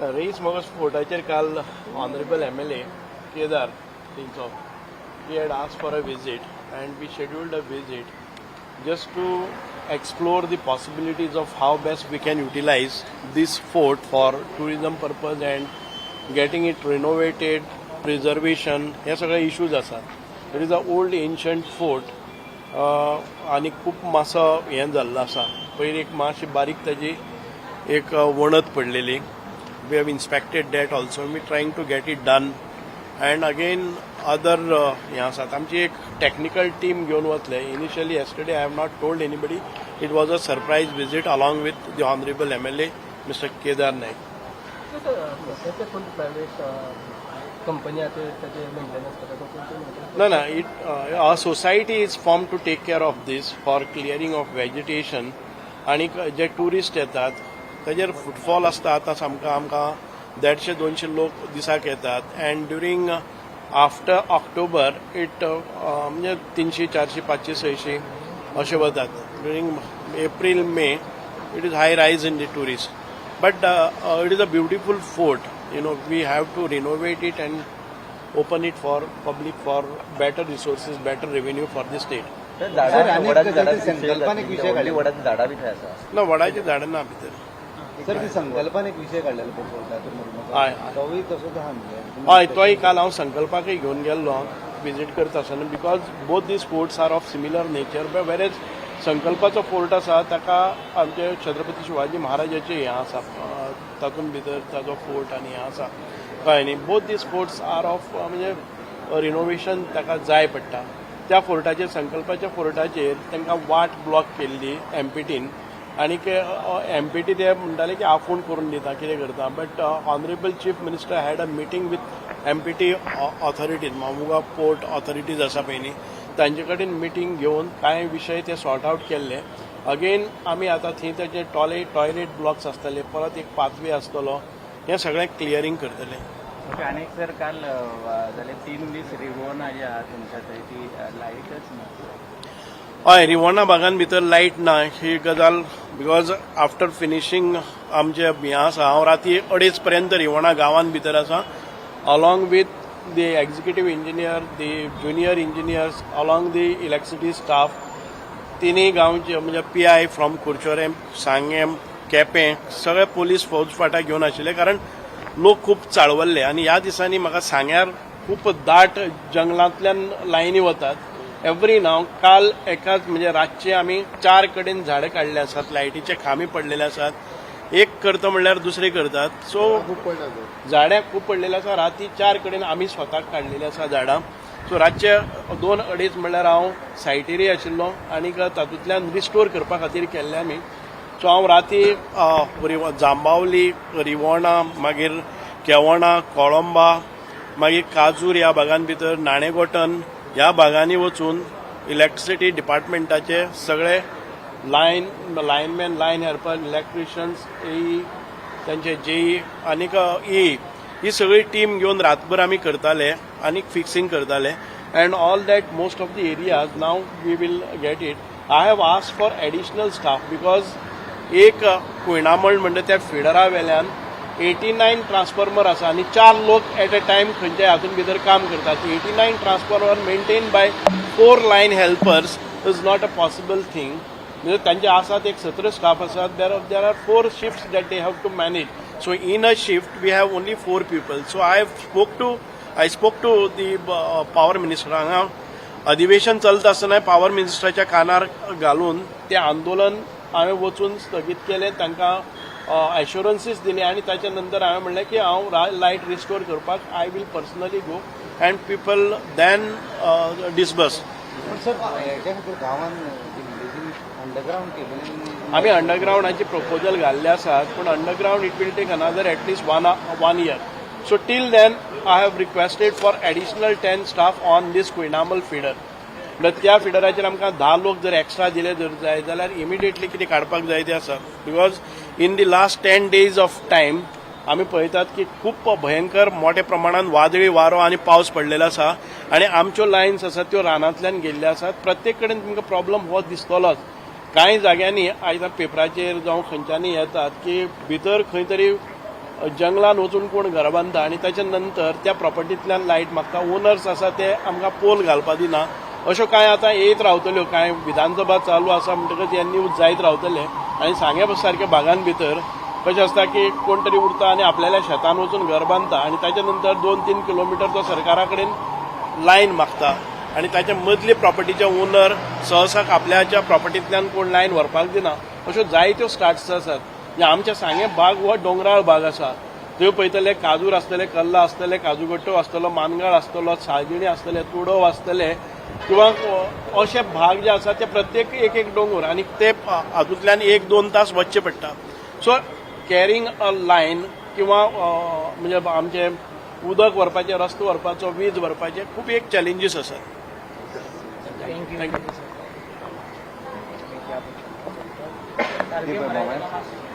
रेई स्मगल स्फोटाचे काल honourable M L A Kedar तिचो he had ask for a visit and we scheduled a visit just to explore the possibilities of how best we can utilise this fort for tourism purpose and getting it renovated preservation हे सगळे issues आसात it is a old ancient fort आणि खूप मासं हे झालं असा पहिली एक माशी बारीक त्याची एक वणत पडलेली. We have inspected that also we trying to get it done and again other हें आसात आमची एक टेक्निकल टीम घेवन वतले initially yesterday I have not told anybody it was a surprise visit along with the honourable M L A mister Kedar Naik no. It, uh, our society is formed to take care of this for clearing of vegetation. आणि जे tourist येतात ताजेर footfall आसता आतां सामको आमकां देडशे दोनशे लोक दिसाक येतात. And during after October it म्हणजे तिनशी चारशी पांचशे सयशी अशे वतात. During April May it is high rise in the tourist but it is a beautiful fort you know we have to renovate it and open it for public for better resources, better revenue for the state. Sir आणि त्याची संकल्पना एक विषय काढला. वडाची झाडां बी थंय आसा ना वडाची झाडां ना भितर सर ती संकल्पना एक हय हय. तसोच आहा म्हणजे हय तोय काल हांव संकल्पाकय घेवन गेल्लो विजीट करता आसतना. Because both the sports are of similar nature but whereas संकल्पाचो fort आसा ताका आमचे छत्रपती शिवाजी महाराजाचें हें आसा तातूंत भितर ताजो फोर्ट आनी हें आसा. कळ्ळें न्ही? Both the sports are of म्हणजे रिनोवेशन ताका जाय पडटा. त्या फोर्टाचेर संकल्पाच्या फोर्टाचेर तांकां वाट ब्लॉक केल्ली एमपीटीन आनीक टी ते म्हणटाले की आपूण करून दिता कितें करता. But honourable chief minister had a meeting with the authorities Mormugao port authorities आसा पळय न्ही तांचे कडेन मिटींग घेवन कांय विशय ते सॉर्ट आउट केल्ले अगेन आमी आतां थंय ताचे टॉयलेट टॉयलेट ब्लॉक्स आसतले परत एक पाथवे आसतलो हें सगळें क्लियरींग करतले. ओके आणि सर काल अ, तीन दीस रिवोना जी आहा तुमच्या थंय ती लायटच ना हय रिवोणा भागान भितर लायट ना. ही गजाल बिकॉज आफ्टर फिनिशींग आमचे हें आसा हांव राती अडेच पर्यंत रिवणा गांवांत भितर आसा. Along with the executive engineer the junior engineers along the electricity staff तिनूय गांवचे म्हणजे P I from Curchorem Sanguem Quepem सगळे पोलीस फौज फाटा घेवन आशिल्ले. कारण लोक खूब चाळवल्ले. आनी ह्या दिसांनी म्हाका सांग्यार खूब दाट जंगलांतल्यान लायनी वतात. एवरी नाव काल एकाच म्हणजे रातचे आमी चार कडेन झाडां काडले आसात लायटीचे खांबे पडलेले आसात एक करता म्हणल्यार दुसरे करतात. सो झाडां खूब पडलेले आसा राती चार कडेन आमी स्वताक काडलेली आसा झाडां. सो रातचे दोन अडेच म्हणल्यार हांव सायटीरय आशिल्लो आनीक तातूंतल्यान रिस्टोर करपा खातीर केल्ले आमी सो हांव राती जांबावली रिवोणा मागीर केवणा कोळंबा मागीर काजूर ह्या भागान भितर नाणेगोटन ह्या भागांनी वचून इलेक्ट्रिसिटी डिपार्टमेंटाचे सगळे line lineman line helper electricians AE तांचे जेई आनीक ई ही सगळी टीम घेवन रातभर आमी करताले आनीक फिक्सिंग करताले. And all that most of the areas now we will get it I have ask for additional staff because एक कुयणामळ म्हणटा त्या फिडरा वेल्यान एटी नायन ट्रान्सफॉर्मर आसा आनी चार लोक एट अ टायम खंयच्याय हातून भितर काम करतात. Eighty nine transformer maintain by four line helpers is not a possible thing म्हणजे त्यांचे आसात एक सतरा स्टाफ आसात there of there are four shift that they have to manage so in a shift we have only four people so I have spoke to I spoke to the power minister हांगा अधिवेशन चलता आसतना power मिनिस्टराच्या कानार घालून तें आंदोलन हांवें वचून स्थगीत केलें. तांकां एश्युरन्सीस दिले आनी ताच्या नंतर हांवें म्हणलें की हांव लायट रिस्टोर करपाक I will personally go and people then disperse पण सर याच्या खातीर गांवान अंडरग्राउंड केबल आमी अंडरग्रावंडाची प्रपोजल घाल्ले आसात पूण underground it will take another at least one one year so till then I have requested for additional ten staff on this Kuyanamal feeder म्हणल्यार त्या फिडराचेर आमकां धा लोक जर एक्स्ट्रा दिले जर जाय जाल्यार इमिडिएटली कितें काडपाक जाय तें आसा. Because in the last ten days of time आमी पळयतात की खूब भयंकर मोठ्या प्रमाणात वादळी वारो आनी पावस पडलेलो आसा. आनी आमच्यो लायन्स आसात त्यो रानांतल्यान गेल्ल्यो आसात. प्रत्येक कडेन तुमकां प्रॉब्लम हो दिसतलोच. कांय जाग्यांनी आयज पेपराचेर जावं खंयच्यानी येतात की भितर खंय तरी जंगलान वचून कोण घर बांदता आनी ताच्या नंतर त्या प्रॉपर्टींतल्यान लायट मागता. ओनर्स आसा ते आमकां पोल घालपाक दिना. अश्यो कांय आतां येत रावतल्यो कांय विधानसभा चालू आसा म्हणटकच हे न्यूज जायत रावतले. आनी सांगे सारक्या भागान भितर कशें आसता की कोण तरी उरता आनी आपल्याल्या शेतान वचून घर बांदता आनी ताच्या नंतर दोन तीन किलोमिटर तो सरकारा कडेन लायन मागता आनी ताच्या मदले प्रॉपर्टीचे ओनर सहसा आपल्याच्या प्रॉपर्टींतल्यान कोण लायन व्हरपाक दिना. अश्यो जायत्यो स्टार्ट्स आसात. म्हणजे आमच्या सांगे भाग हो डोंगराळ भाग आसा. थंय पळयतले काजूर आसतले कल्ला आसतले काजूगट्टो आसतलो मानगाळ आसतलो साळगिणी आसतले तुडव आसतले किंवा अशे भाग जे आसा ते प्रत्येक एक एक दोंगर आनी ते हातूंतल्यान एक दोन तास वचचे पडटा सो कॅरींग अ लायन किंवा म्हणजे आमचे उदक व्हरपाचें रस्तो व्हरपाचो वीज व्हरपाचें खूब एक चॅलेंजीस आसात थँक्यू मोबाईल